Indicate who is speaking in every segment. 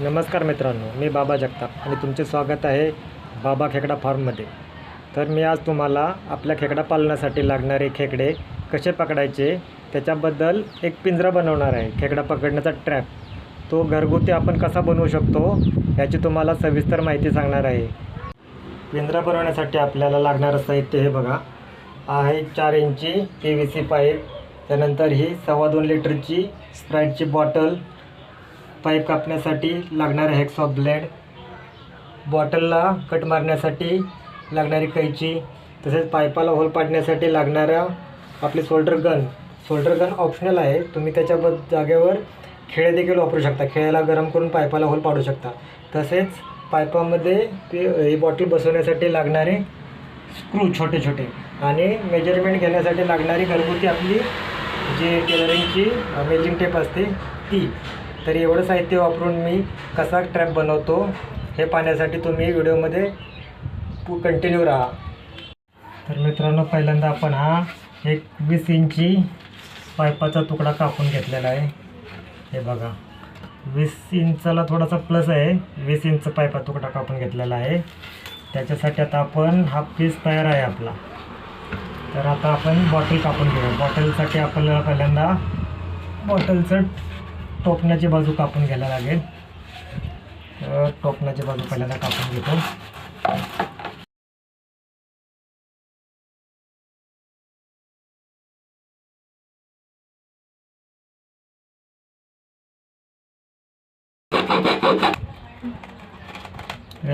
Speaker 1: नमस्कार मित्रांनो मी बाबा जगताप आणि तुमचे स्वागत आहे बाबा खेकडा फार्ममध्ये. तर मी आज तुम्हाला आपल्या खेकडा पालनासाठी लागणारे खेकडे कसे पकडायचे त्याच्याबद्दल एक पिंजरा बनवणार आहे खेकडा पकडण्याचा ट्रॅप तो घरगुती आपण कसा बनवू शकतो याची तुम्हाला सविस्तर माहिती सांगणार आहे. पिंजरा बनवण्यासाठी आपल्याला लागणारं साहित्य हे बघा. आहे चार इंची पी व्ही सी पाईप त्यानंतर ही सव्वा दोन लिटरची स्प्राईटची बॉटल पाईप कापण्यासाठी लागणारं हेक्सॉ ब्लेड बॉटलला कट मारण्यासाठी लागणारी कैची तसेच पाईपाला होल पाडण्यासाठी लागणारा आपले solder gun solder gun optional आहे. तुम्ही त्याच्या जागेवर खेळे देखील वापरू शकता. खेळ्याला गरम करून पाईपाला होल पाडू शकता. तसेच पाईपामध्ये ते ही बॉटल बसवण्यासाठी लागणारे स्क्रू छोटे छोटे. आणि मेजरमेंट घेण्यासाठी लागणारी घरगुती आपली जी टेलरिंगची मेजिंग टेप असते ती. तर एवढं साहित्य वापरून मी कसा ट्रॅप बनवतो हे पाहण्यासाठी तुम्ही व्हिडिओमध्ये कंटिन्यू राहा. तर मित्रांनो पहिल्यांदा आपण हा एक वीस इंची पायपाचा तुकडा कापून घेतलेला आहे. हे बघा वीस इंचाला थोडासा प्लस आहे. वीस इंच पायपा तुकडा कापून घेतलेला आहे. त्याच्यासाठी आता आपण हा पीस तयार आहे आपला. तर आता आपण बॉटल कापून घेऊया. बॉटलसाठी आपल्याला पहिल्यांदा बॉटलचं टोपण्याची बाजू कापून घ्यायला लागेल. तर टोपण्याची बाजू पहिल्यांदा कापून घेतो.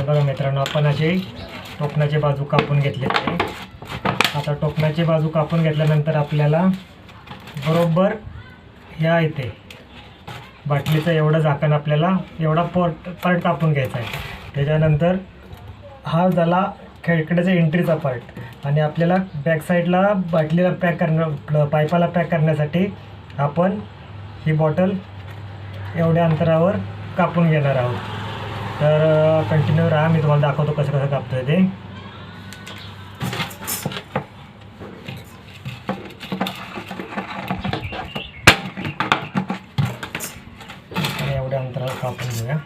Speaker 1: बघा मित्रांनो आपण असे टोपणाची बाजू कापून घेतले आता टोपणाची बाजू कापून घेतल्यानंतर आपल्याला बरोबर ह्या इथे बाटलीचं एवढं झाकण आपल्याला एवढा पोर्ट पार्ट कापून घ्यायचा आहे. त्याच्यानंतर हा झाला खेळकड्याचा एंट्रीचा पार्ट आणि आपल्याला बॅक साईडला बाटलीला पॅक करणं पायपाला पॅक करण्यासाठी आपण ही बॉटल एवढ्या अंतरावर कापून घेणार आहोत. तर कंटिन्यू राहा मी तुम्हाला दाखवतो कसं कसं कापतो आहे ते. आणि एवढ्या अंतरावर कापून घेऊया.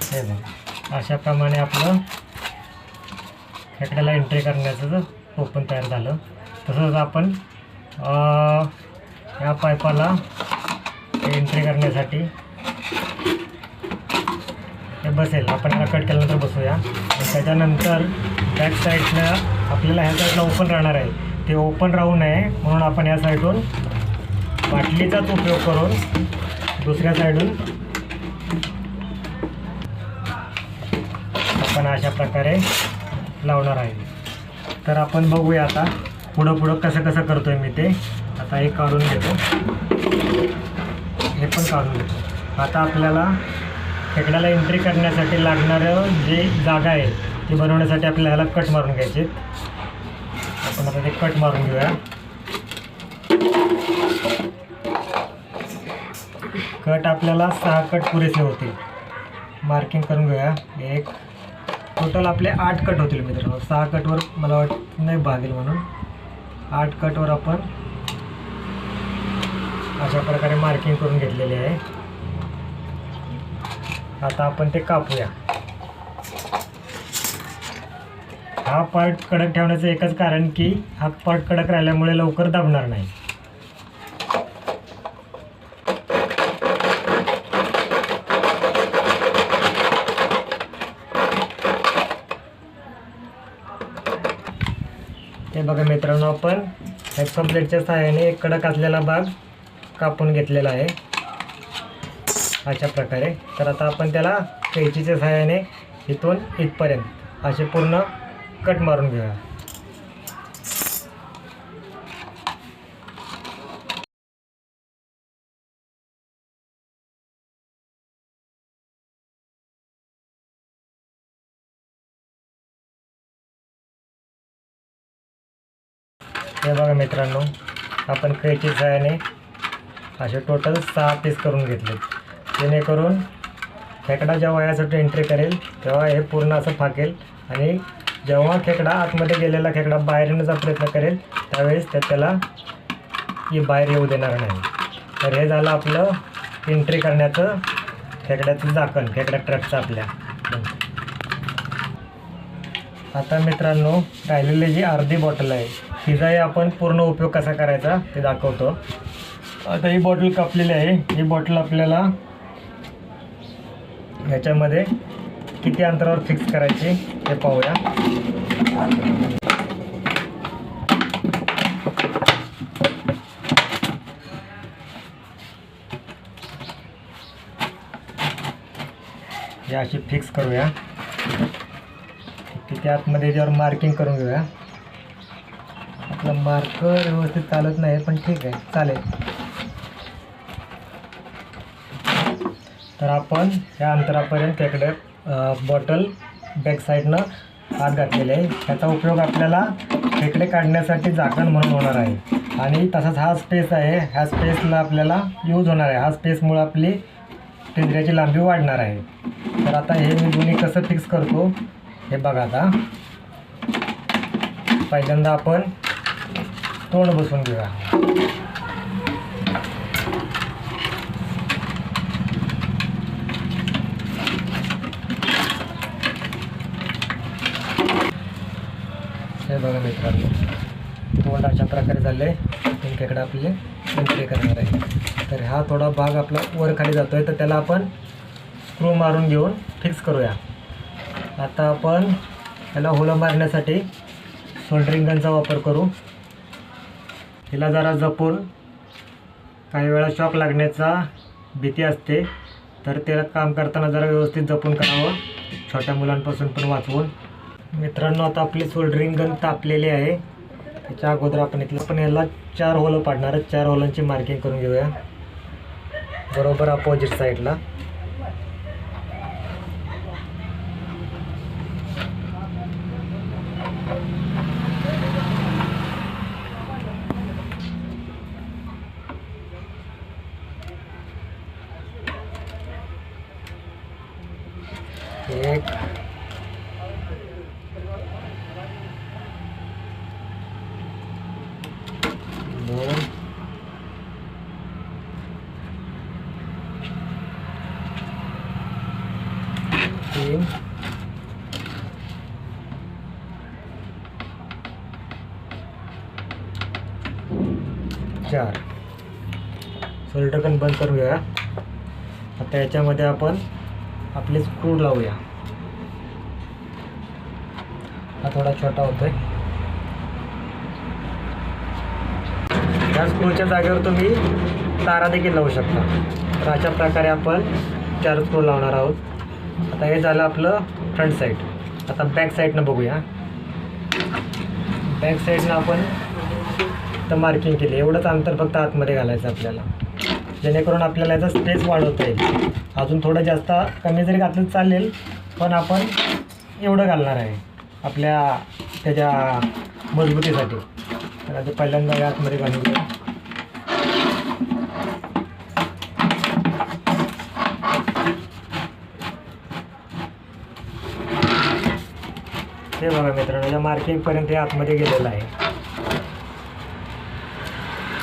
Speaker 1: हे बघा अशाप्रमाणे आपलं खेकड्याला एंट्री करण्याचं ओपन तयार झालं तसंच आपण या पाईपाला एंट्री करण्यासाठी हे बसेल. आपण याला कट केल्यानंतर बसूया. त्याच्यानंतर बॅक साईडनं आपल्याला ह्या साईडला ओपन राहणार आहे. ते ओपन राहू नये म्हणून आपण या साईडून बाटलीचाच उपयोग करून दुसऱ्या साईडून आपण अशा प्रकारे लावणार आहे. तर आपण बघूया आता. पुढं पुढं कसं कसं करतोय मी ते आता हे काढून घेतो. हे पण काढून घेतो. आता आपल्याला खेकड्याला एंट्री करण्यासाठी लागणारं जे जागा आहे ती बनवण्यासाठी आपल्याला ह्याला कट मारून घ्यायचे आपण आता ते कट मारून घेऊया. कट आपल्याला सहा कट पुरेसे होतील. मार्किंग करून घेऊया. एक. टोटल आपले आठ कट होतील मित्रांनो. सहा कटवर मला वाटत नाही भागेल म्हणून. आठ कटवर आपण अशा प्रकारे मार्किंग करून घेतलेले आहे. आता आपण ते कापूया. हा पार्ट कडक ठेवण्याचं एकच कारण की हा पार्ट कडक राहिल्यामुळे लवकर दाबणार नाही. बघा मित्रांनो आपण हेक्सॉ प्लेटच्या सहाय्याने एक कडक असलेला भाग कापून घेतलेला आहे. अशा प्रकारे. तर आता आपण त्याला कैचीच्या सहाय्याने इथून इथपर्यंत असे पूर्ण कट मारून घेऊया. हे बघा मित्रांनो आपण कैची सहाय्याने असे टोटल सहा पीस करून घेतले. जेणेकरून खेकडा जेव्हा यासाठी एंट्री करेल तेव्हा हे पूर्ण असं फाकेल आणि जेव्हा खेकडा आतमध्ये गेलेला खेकडा बाहेर येण्याचा प्रयत्न करेल त्यावेळेस त्या त्याला की बाहेर येऊ देणार नाही. तर हे झालं आपलं एंट्री करण्याचं खेकड्याचं झाकण खेकड्या ट्रकचं आपल्या. आता मित्रांनो राहिलेली जी अर्धी बॉटल आहे तिचाही आपण पूर्ण उपयोग कसा करायचा ते दाखवतो. आता ही बॉटल कापलेली आहे. ही बॉटल आपल्याला ह्याच्यामध्ये किती अंतरावर फिक्स करायची ते पाहूया. या अशी फिक्स करूया. किती आतमध्ये याच्यावर मार्किंग करून घेऊया. आता मार्कर हो, व्यवस्थित चालत नाही पण ठीक आहे चालेल. तर आपण या अंतरापर्यंत त्याकडे बॉटल बॅक साईडनं हात घातलेले आहे. त्याचा उपयोग आपल्याला खेकडे काढण्यासाठी झाकण म्हणून होणार आहे. आणि तसाच हा स्पेस आहे. ह्या स्पेसला आपल्याला यूज होणार आहे. हा स्पेसमुळे आपली पिंजऱ्याची लांबी वाढणार आहे. तर आता हे मी दोन्ही कसं फिक्स करतो हे बघा आता. पहिल्यांदा आपण तोंड बसून घेऊया. हे बघा मित्रांनो तोंड अशा प्रकारे झाले खेकडा आपले एंट्री करणार आहे. तर हा थोडा भाग आपला वर खाली जातो आहे तर त्याला आपण स्क्रू मारून घेऊन फिक्स करूया. आता आपण त्याला होलं मारण्यासाठी सोल्डरिंग गनचा वापर करू. हिला जरा जपून काही वेळा शॉक लागण्याचा भीती असते. तर त्याला काम करताना जरा व्यवस्थित जपून करावं. छोट्या मुलांपासून पण वाचवून. मित्रांनो आता आपली सोल्डरिंग गन तापलेली आहे. त्याच्या अगोदर आपण इथलं पण याला चार होलं पाडणार. चार होलांची मार्किंग करून घेऊया. बरोबर अपोजिट साईडला एक दोन तीन चार. सोल्डरकन बंद करूया. आता याच्यामध्ये आपण आपले स्क्रू लावूया. हा थोडा छोटा होतोय. या स्क्रूच्या जागेवर तुम्ही तारा देखील लावू शकता. तर अशा प्रकारे आपण चार स्क्रू लावणार आहोत. आता हे झालं आपलं फ्रंट साईड आता बॅक साईडनं बघूया. बॅक साईडनं आपण तर मार्किंग केली. एवढंच अंतर फक्त आतमध्ये घालायचं आपल्याला. जेणेकरून आपल्याला याचा स्पेस वाढवता येईल. अजून थोडं जास्त कमी जरी घातलं चालेल पण आपण एवढं घालणार आहे. आपल्या त्याच्या मजबूतीसाठी. तर आता पहिल्यांदा या आतमध्ये घालून हे बघा मित्रांनो या मार्किंगपर्यंत हे आतमध्ये गेलेलं आहे.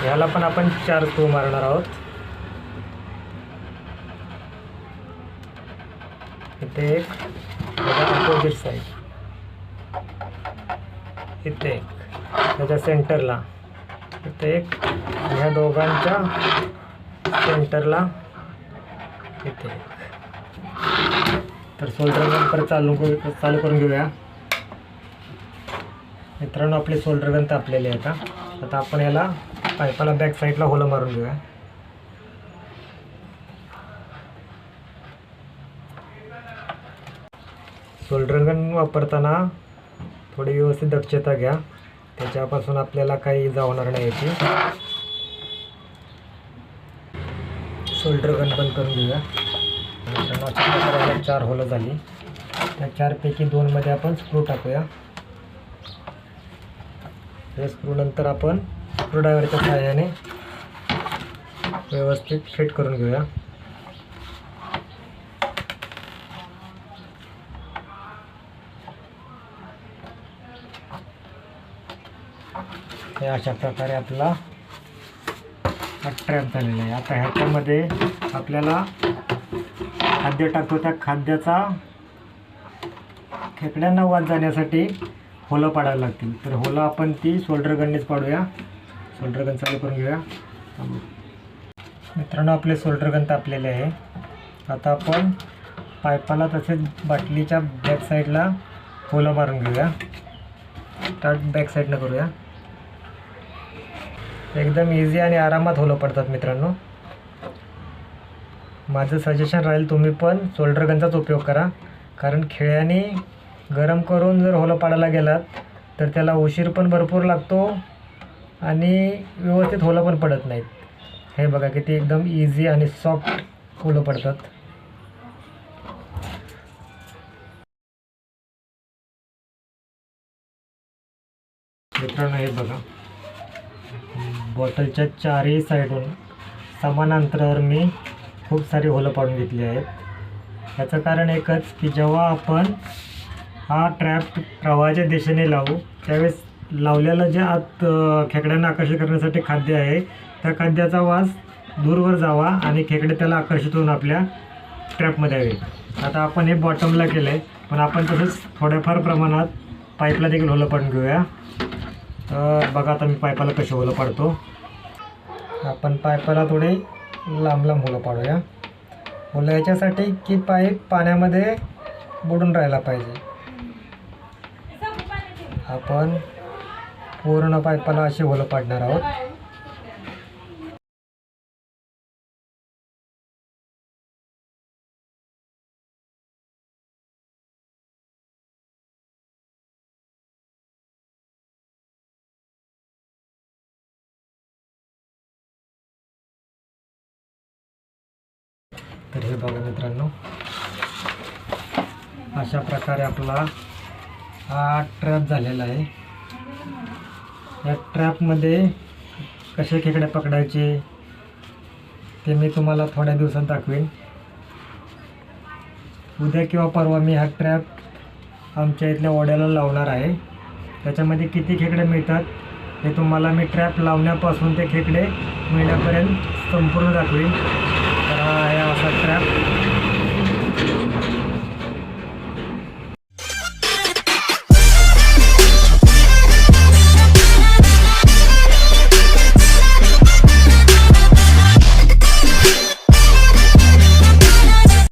Speaker 1: ह्याला पण आपण चार स्क्रू मारणार आहोत. इथे एक अपोजिट साईड इथे एक त्याच्या सेंटरला इथे एक ह्या दोघांच्या सेंटरला इथे एक. तर सोल्डर नंतर चालू करू चालू करून घेऊया. मित्रांनो आपले सोल्डरगन तापलेले आहेत का आता आपण याला पायपाला बॅक साईडला होलं मारून घेऊया. सोल्डरगन वापरताना थोडी व्यवस्थित दक्षता घ्या. त्याच्यापासून आपल्याला काही इजा होणार नाही याची. शोल्डर गन बंद करून घेऊया. मित्रांनो चार होलं झाली. त्या चारपैकी दोनमध्ये आपण स्क्रू टाकूया. हे नंतर आपण स्क्रूड्रायव्हरच्या सहाय्याने व्यवस्थित फिट करून घेऊया. हे अशा प्रकारे आपला ट्रॅप झालेला आहे. आता ह्याच्यामध्ये आपल्याला खाद्य टाकतो. त्या खाद्याचा खेकड्यांना वाद जाण्यासाठी होलं पाडायला लागतील. तर होलं आपण ती सोल्डर गननेच पाडूया. सोल्डर गन चालू करून घेऊया. मित्रांनो आपले सोल्डर गन तापलेले आहे. आता आपण पायपाला तसेच बाटलीच्या बॅक साईडला होलं मारून घेऊया. स्टार्ट बॅक साईडनं करूया. एकदम इझी आणि आरामात होलं पडतात मित्रांनो. माझं सजेशन राहील तुम्ही पण सोल्डर गनचाच उपयोग करा. कारण खेळ्याने गरम करून जर होलं पाडायला गेलात तर त्याला उशीर पण भरपूर लागतो आणि व्यवस्थित होलं पण पडत नाहीत. हे बघा किती एकदम इझी आणि सॉफ्ट होलं पडतात. मित्रांनो हे बघा. बॉटलच्या चारही साईडून समान अंतरावर मी खूप सारी होलं पाडून घेतली आहेत. याचं कारण एकच की जेव्हा आपण हा ट्रॅप प्रवाहाच्या दिशेने लावू. त्यावेळेस लावलेलं जे आत खेकड्यांना आकर्षित करण्यासाठी खाद्य आहे त्या खाद्याचा वास दूरवर जावा आणि खेकडे त्याला आकर्षित होऊन आपल्या ट्रॅपमध्ये यावे. आता आपण हे बॉटमला केलं आहे पण आपण तसंच थोड्याफार प्रमाणात पाईपला देखील होलं पाडून घेऊया. तर बघा आता मी पाईपाला कशी होलं पाडतो. आपण पायपाला थोडे लांब लांब होलं पाडूया. होलं याच्यासाठी की पाईप पाण्यामध्ये बुडून राहायला पाहिजे. आपण पूर्ण पाईपाला अशी होलं पाडणार आहोत. तर हे बघा मित्रांनो अशा प्रकारे आपला हा ट्रॅप झालेला आहे. या ट्रॅपमध्ये कसे खेकडे पकडायचे ते मी तुम्हाला थोड्या दिवसात दाखवेन. उद्या किंवा परवा मी हा ट्रॅप आमच्या इथल्या ओढ्याला लावणार आहे. त्याच्यामध्ये किती खेकडे मिळतात हे तुम्हाला मी ट्रॅप लावण्यापासून ते खेकडे मिळण्यापर्यंत संपूर्ण दाखवेन. तर हा आहे असा ट्रॅप